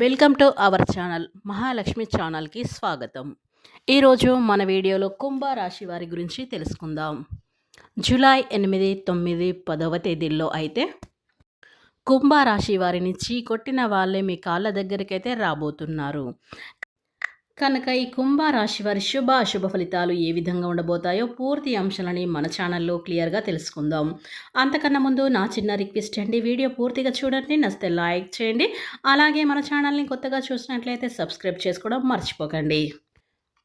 Welcome to our channel Mahalakshmi ఛానల్కి స్వాగతం. ఈరోజు మన వీడియోలో కుంభ రాశి వారి గురించి తెలుసుకుందాం. జూలై ఎనిమిది తొమ్మిది పదవ తేదీల్లో అయితే కుంభ రాశి వారిని చీకొట్టిన వాళ్ళే మీ కాళ్ళ దగ్గరికైతే రాబోతున్నారు. కనుక ఈ కుంభ రాశి వారి శుభ అశుభ ఫలితాలు ఏ విధంగా ఉండబోతాయో పూర్తి అంశాలని మన ఛానల్లో క్లియర్గా తెలుసుకుందాం. అంతకన్నా ముందు నా చిన్న రిక్వెస్ట్ అండి. వీడియో పూర్తిగా చూడండి నచ్చితే లైక్ చేయండి. అలాగే మన ఛానల్ని కొత్తగా చూసినట్లయితే సబ్స్క్రైబ్ చేసుకోవడం మర్చిపోకండి.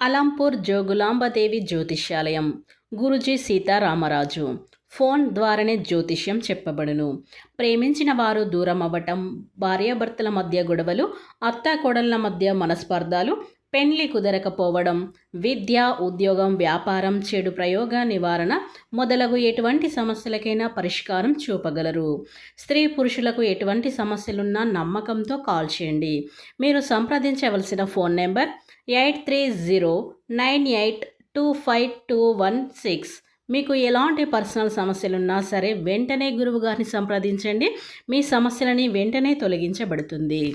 అలంపూర్ జోగులాంబదేవి జ్యోతిష్యాలయం. గురుజీ సీతారామరాజు. ఫోన్ ద్వారానే జ్యోతిష్యం చెప్పబడును. ప్రేమించిన వారు దూరం అవ్వటం భార్యాభర్తల మధ్య గొడవలు అత్తాకోడళ్ళ మధ్య మనస్పర్ధాలు పెండ్లి కుదరకపోవడం విద్య ఉద్యోగం వ్యాపారం చెడు ప్రయోగ నివారణ మొదలగు ఎటువంటి సమస్యలకైనా పరిష్కారం చూపగలరు. స్త్రీ పురుషులకు ఎటువంటి సమస్యలున్నా నమ్మకంతో కాల్ చేయండి. మీరు సంప్రదించవలసిన phone number eight three zero nine eight two five two one six. మీకు ఎలాంటి పర్సనల్ సమస్యలున్నా సరే వెంటనే గురువుగారిని సంప్రదించండి. మీ సమస్యలని వెంటనే తొలగించబడుతుంది.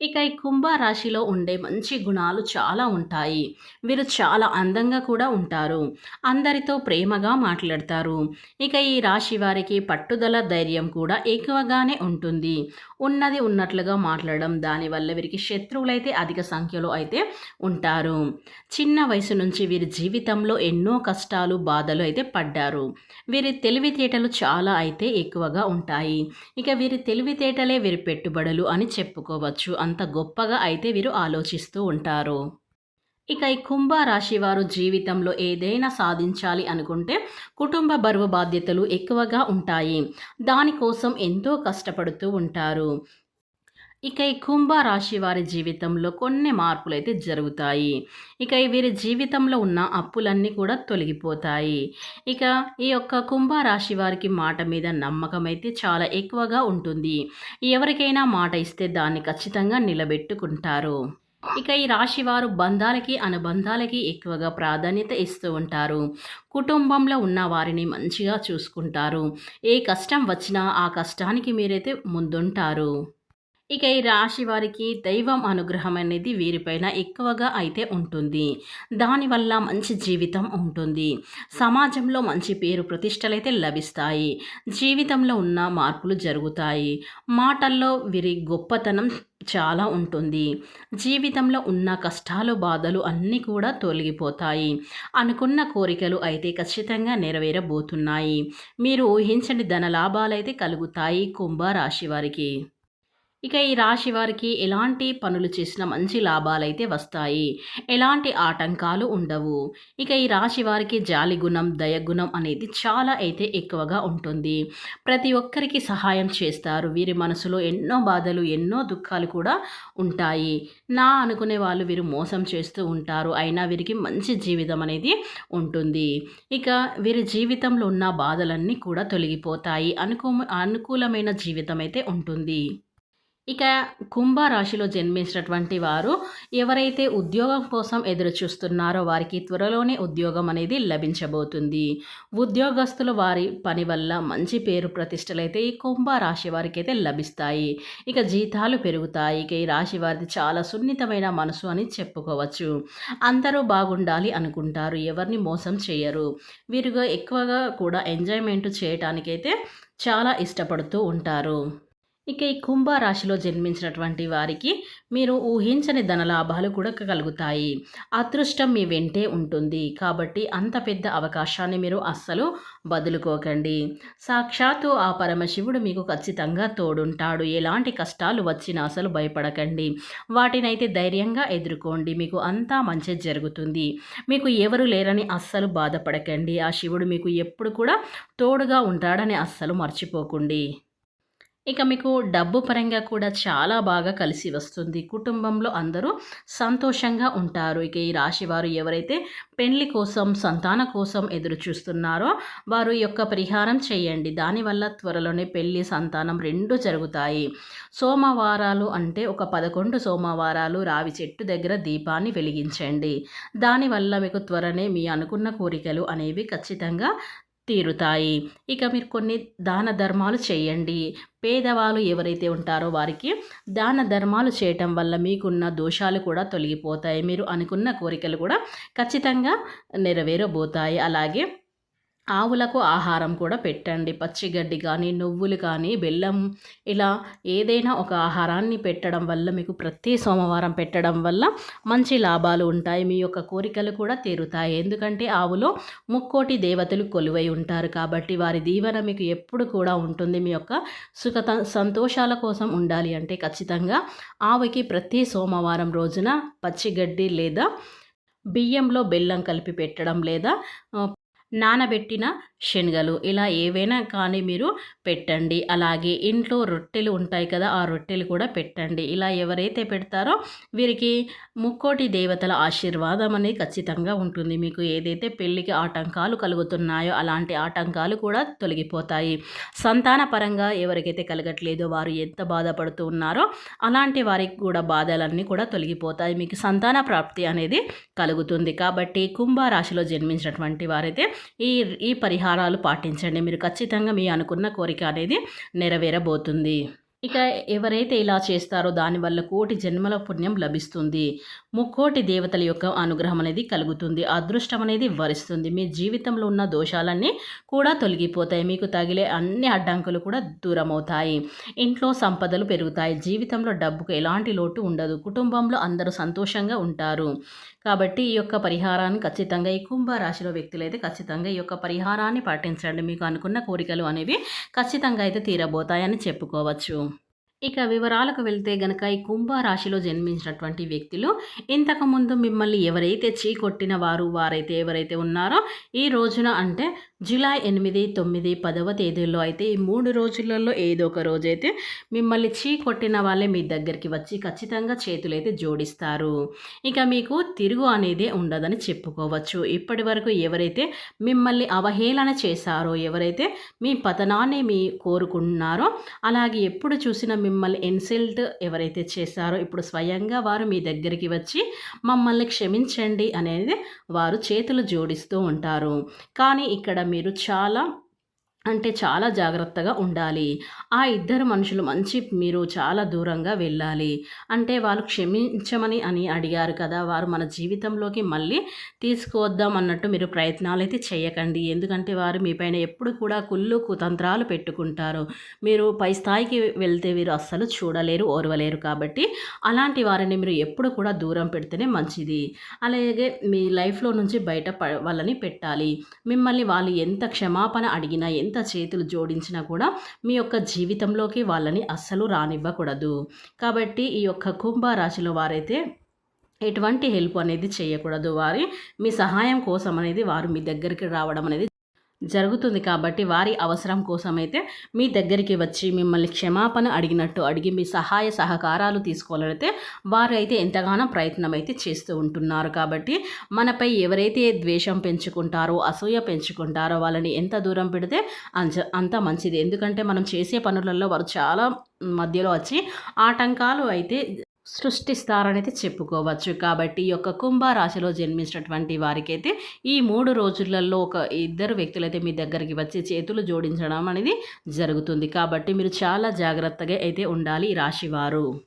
ఇక ఈ కుంభ రాశిలో ఉండే మంచి గుణాలు చాలా ఉంటాయి. వీరు చాలా అందంగా కూడా ఉంటారు. అందరితో ప్రేమగా మాట్లాడతారు. ఇక ఈ రాశి వారికి పట్టుదల ధైర్యం కూడా ఎక్కువగానే ఉంటుంది. ఉన్నది ఉన్నట్లుగా మాట్లాడడం దానివల్ల వీరికి శత్రువులైతే అధిక సంఖ్యలో అయితే ఉంటారు. చిన్న వయసు నుంచి వీరి జీవితంలో ఎన్నో కష్టాలు బాధలు అయితే పడ్డారు. వీరి తెలివితేటలు చాలా అయితే ఎక్కువగా ఉంటాయి. ఇక వీరి తెలివితేటలే వీరి పెట్టుబడులు అని చెప్పుకోవచ్చు. అంత గొప్పగా అయితే వీరు ఆలోచిస్తూ ఉంటారు. ఇక ఈ కుంభ రాశి వారు జీవితంలో ఏదైనా సాధించాలి అనుకుంటే కుటుంబ బరువు బాధ్యతలు ఎక్కువగా ఉంటాయి. దానికోసం ఎంతో కష్టపడుతూ ఉంటారు. ఇక ఈ కుంభ రాశి వారి జీవితంలో కొన్ని మార్పులు అయితే జరుగుతాయి. ఇక వీరి జీవితంలో ఉన్న అప్పులన్నీ కూడా తొలగిపోతాయి. ఇక ఈ యొక్క కుంభ రాశి వారికి మాట మీద నమ్మకం అయితే చాలా ఎక్కువగా ఉంటుంది. ఎవరికైనా మాట ఇస్తే దాన్ని ఖచ్చితంగా నిలబెట్టుకుంటారు. ఇక ఈ రాశి వారు బంధాలకి అనుబంధాలకి ఎక్కువగా ప్రాధాన్యత ఇస్తూ ఉంటారు. కుటుంబంలో ఉన్న వారిని మంచిగా చూసుకుంటారు. ఏ కష్టం వచ్చినా ఆ కష్టానికి మీరైతే ముందుంటారు. ఇక ఈ రాశి వారికి దైవం అనుగ్రహం అనేది వీరిపైన ఎక్కువగా అయితే ఉంటుంది. దానివల్ల మంచి జీవితం ఉంటుంది. సమాజంలో మంచి పేరు ప్రతిష్టలైతే లభిస్తాయి. జీవితంలో ఉన్న మార్పులు జరుగుతాయి. మాటల్లో వీరి గొప్పతనం చాలా ఉంటుంది. జీవితంలో ఉన్న కష్టాలు బాధలు అన్నీ కూడా తొలగిపోతాయి. అనుకున్న కోరికలు అయితే ఖచ్చితంగా నెరవేరబోతున్నాయి. మీరు ఊహించని ధన లాభాలైతే కలుగుతాయి కుంభ రాశి వారికి. ఇక ఈ రాశి వారికి ఎలాంటి పనులు చేసినా మంచి లాభాలైతే వస్తాయి. ఎలాంటి ఆటంకాలు ఉండవు. ఇక ఈ రాశి వారికి జాలి గుణం దయగుణం అనేది చాలా అయితే ఎక్కువగా ఉంటుంది. ప్రతి ఒక్కరికి సహాయం చేస్తారు. వీరి మనసులో ఎన్నో బాధలు ఎన్నో దుఃఖాలు కూడా ఉంటాయి. నా అనుకునే వాళ్ళు వీరు మోసం చేస్తూ ఉంటారు. అయినా వీరికి మంచి జీవితం అనేది ఉంటుంది. ఇక వీరి జీవితంలో ఉన్న బాధలన్నీ కూడా తొలగిపోతాయి. అనుకూ అనుకూలమైన జీవితం అయితే ఉంటుంది. ఇక కుంభరాశిలో జన్మించినటువంటి వారు ఎవరైతే ఉద్యోగం కోసం ఎదురు చూస్తున్నారో వారికి త్వరలోనే ఉద్యోగం అనేది లభించబోతుంది. ఉద్యోగస్తులు వారి పని వల్ల మంచి పేరు ప్రతిష్టలు అయితే ఈ కుంభరాశి వారికి అయితే లభిస్తాయి. ఇక జీతాలు పెరుగుతాయి. ఇక ఈ రాశి వారిది చాలా సున్నితమైన మనసు అని చెప్పుకోవచ్చు. అందరూ బాగుండాలి అనుకుంటారు. ఎవరిని మోసం చేయరు. వీరుగా ఎక్కువగా కూడా ఎంజాయ్మెంట్ చేయటానికైతే చాలా ఇష్టపడుతూ ఉంటారు. ఇక ఈ కుంభరాశిలో జన్మించినటువంటి వారికి మీరు ఊహించని ధనలాభాలు కూడా కలుగుతాయి. అదృష్టం మీ వెంటే ఉంటుంది. కాబట్టి అంత పెద్ద అవకాశాన్ని మీరు అస్సలు వదులుకోకండి. సాక్షాత్తు ఆ పరమశివుడు మీకు ఖచ్చితంగా తోడుంటాడు. ఎలాంటి కష్టాలు వచ్చినా అసలు భయపడకండి. వాటినైతే ధైర్యంగా ఎదుర్కోండి. మీకు అంతా మంచి జరుగుతుంది. మీకు ఎవరు లేరని అస్సలు బాధపడకండి. ఆ శివుడు మీకు ఎప్పుడు కూడా తోడుగా ఉంటాడని అస్సలు మర్చిపోకండి. ఇక మీకు డబ్బు పరంగా కూడా చాలా బాగా కలిసి వస్తుంది. కుటుంబంలో అందరూ సంతోషంగా ఉంటారు. ఇక ఈ రాశి వారు ఎవరైతే పెళ్ళి కోసం సంతాన కోసం ఎదురు చూస్తున్నారో వారు యొక్క పరిహారం చేయండి. దానివల్ల త్వరలోనే పెళ్ళి సంతానం రెండు జరుగుతాయి. సోమవారాలు అంటే ఒక పదకొండు సోమవారాలు రావి చెట్టు దగ్గర దీపాన్ని వెలిగించండి. దానివల్ల మీకు త్వరనే మీ అనుకున్న కోరికలు అనేవి ఖచ్చితంగా తీరుతాయి. ఇక మీరు కొన్ని దాన ధర్మాలు చేయండి. పేదవాళ్ళు ఎవరైతే ఉంటారో వారికి దాన ధర్మాలు చేయటం వల్ల మీకున్న దోషాలు కూడా తొలగిపోతాయి. మీరు అనుకున్న కోరికలు కూడా ఖచ్చితంగా నెరవేరబోతాయి. అలాగే ఆవులకు ఆహారం కూడా పెట్టండి. పచ్చిగడ్డి కానీ నువ్వులు కానీ బెల్లం ఇలా ఏదైనా ఒక ఆహారాన్ని పెట్టడం వల్ల మీకు ప్రతి సోమవారం పెట్టడం వల్ల మంచి లాభాలు ఉంటాయి. మీ యొక్క కోరికలు కూడా తీరుతాయి. ఎందుకంటే ఆవులో ముక్కోటి దేవతలు కొలువై ఉంటారు కాబట్టి వారి దీవెన మీకు ఎప్పుడు కూడా ఉంటుంది. మీ యొక్క సుఖ సంతోషాల కోసం ఉండాలి అంటే ఖచ్చితంగా ఆవుకి ప్రతి సోమవారం రోజున పచ్చిగడ్డి లేదా బియ్యంలో బెల్లం కలిపి పెట్టడం లేదా నానబెట్టిన శనగలు. ఇలా ఏవైనా కానీ మీరు పెట్టండి. అలాగే ఇంట్లో రొట్టెలు ఉంటాయి కదా ఆ రొట్టెలు కూడా పెట్టండి. ఇలా ఎవరైతే పెడతారో వీరికి ముక్కోటి దేవతల ఆశీర్వాదం అనేది ఖచ్చితంగా ఉంటుంది. మీకు ఏదైతే పెళ్ళికి ఆటంకాలు కలుగుతున్నాయో అలాంటి ఆటంకాలు కూడా తొలగిపోతాయి. సంతాన పరంగా ఎవరికైతే కలగట్లేదో వారు ఎంత బాధపడుతూ ఉన్నారో అలాంటి వారికి కూడా బాధలన్నీ కూడా తొలగిపోతాయి. మీకు సంతాన ప్రాప్తి అనేది కలుగుతుంది. కాబట్టి కుంభరాశిలో జన్మించినటువంటి వారైతే ఈ ఈ పరిహారాలు పాటించండి. మీరు ఖచ్చితంగా మీ అనుకున్న కోరిక అనేది నెరవేరబోతుంది. ఇక ఎవరైతే ఇలా చేస్తారో దానివల్ల కోటి జన్మల పుణ్యం లభిస్తుంది. ముక్కోటి దేవతల యొక్క అనుగ్రహం అనేది కలుగుతుంది. అదృష్టం అనేది వరిస్తుంది. మీ జీవితంలో ఉన్న దోషాలన్నీ కూడా తొలగిపోతాయి. మీకు తగిలే అన్ని అడ్డంకులు కూడా దూరం అవుతాయి ఇంట్లో సంపదలు పెరుగుతాయి. జీవితంలో డబ్బుకు ఎలాంటి లోటు ఉండదు. కుటుంబంలో అందరూ సంతోషంగా ఉంటారు. కాబట్టి ఈ యొక్క పరిహారాన్ని ఖచ్చితంగా ఈ కుంభరాశిలో వ్యక్తులు అయితే ఖచ్చితంగా ఈ యొక్క పరిహారాన్ని పాటించండి. మీకు అనుకున్న కోరికలు అనేవి ఖచ్చితంగా అయితే తీరబోతాయని చెప్పుకోవచ్చు. ఇక వివరాలకు వెళ్తే గనక ఈ కుంభరాశిలో జన్మించినటువంటి వ్యక్తులు ఇంతకుముందు మిమ్మల్ని ఎవరైతే చీకొట్టిన వారు వారైతే ఎవరైతే ఉన్నారో ఈ రోజున అంటే జూలై ఎనిమిది తొమ్మిది పదవ తేదీల్లో అయితే ఈ మూడు రోజులలో ఏదో ఒక రోజైతే మిమ్మల్ని చీ కొట్టిన వాళ్ళే మీ దగ్గరికి వచ్చి ఖచ్చితంగా చేతులైతే జోడిస్తారు. ఇక మీకు తిరుగు అనేది ఉండదని చెప్పుకోవచ్చు. ఇప్పటి వరకు ఎవరైతే మిమ్మల్ని అవహేళన చేశారో ఎవరైతే మీ పతనాన్ని మీ కోరుకున్నారో అలాగే ఎప్పుడు చూసిన మిమ్మల్ని ఇన్సల్ట్ ఎవరైతే చేశారో ఇప్పుడు స్వయంగా వారు మీ దగ్గరికి వచ్చి మమ్మల్ని క్షమించండి అనేది వారు చేతులు జోడిస్తూ ఉంటారు. కానీ ఇక్కడ మీరు చాలా అంటే చాలా జాగ్రత్తగా ఉండాలి. ఆ ఇద్దరు మనుషులు మంచి మీరు చాలా దూరంగా వెళ్ళాలి. అంటే వాళ్ళు క్షమించమని అని అడిగారు కదా వారు మన జీవితంలోకి మళ్ళీ తీసుకువద్దాం అన్నట్టు మీరు ప్రయత్నాలు అయితే చేయకండి. ఎందుకంటే వారు మీపైన ఎప్పుడు కూడా కుళ్ళు కుతంత్రాలు పెట్టుకుంటారు. మీరు పై స్థాయికి వెళ్తే వీరు అస్సలు చూడలేరు ఓర్వలేరు కాబట్టి అలాంటి వారిని మీరు ఎప్పుడు కూడా దూరం పెడితేనే మంచిది. అలాగే మీ లైఫ్లో నుంచి బయట వాళ్ళని పెట్టాలి. మిమ్మల్ని వాళ్ళు ఎంత క్షమాపణ అడిగినా ఎంత చేతులు జోడించినా కూడా మీ యొక్క జీవితంలోకి వాళ్ళని అస్సలు రానివ్వకూడదు. కాబట్టి ఈ యొక్క కుంభరాశిలో వారైతే ఎటువంటి హెల్ప్ అనేది చేయకూడదు. వారి మీ సహాయం కోసం అనేది వారు మీ దగ్గరికి రావడం అనేది జరుగుతుంది కాబట్టి వారి అవసరం కోసమైతే మీ దగ్గరికి వచ్చి మిమ్మల్ని క్షమాపణ అడిగినట్టు అడిగి మీ సహాయ సహకారాలు తీసుకోవాలైతే వారు అయితే ఎంతగానో ప్రయత్నం అయితే చేస్తూ ఉంటున్నారు కాబట్టి మనపై ఎవరైతే ద్వేషం పెంచుకుంటారో అసూయ పెంచుకుంటారో వాళ్ళని ఎంత దూరం పెడితే అంత అంత మంచిది. ఎందుకంటే మనం చేసే పనులలో వారు చాలా మధ్యలో వచ్చి ఆటంకాలు అయితే సృష్టిస్తారనైతే చెప్పుకోవచ్చు. కాబట్టి ఈ యొక్క కుంభరాశిలో జన్మించినటువంటి వారికైతే ఈ మూడు రోజులలో ఒక ఇద్దరు వ్యక్తులైతే మీ దగ్గరికి వచ్చి చేతులు జోడించడం అనేది జరుగుతుంది. కాబట్టి మీరు చాలా జాగ్రత్తగా అయితే ఉండాలి ఈ రాశివారు.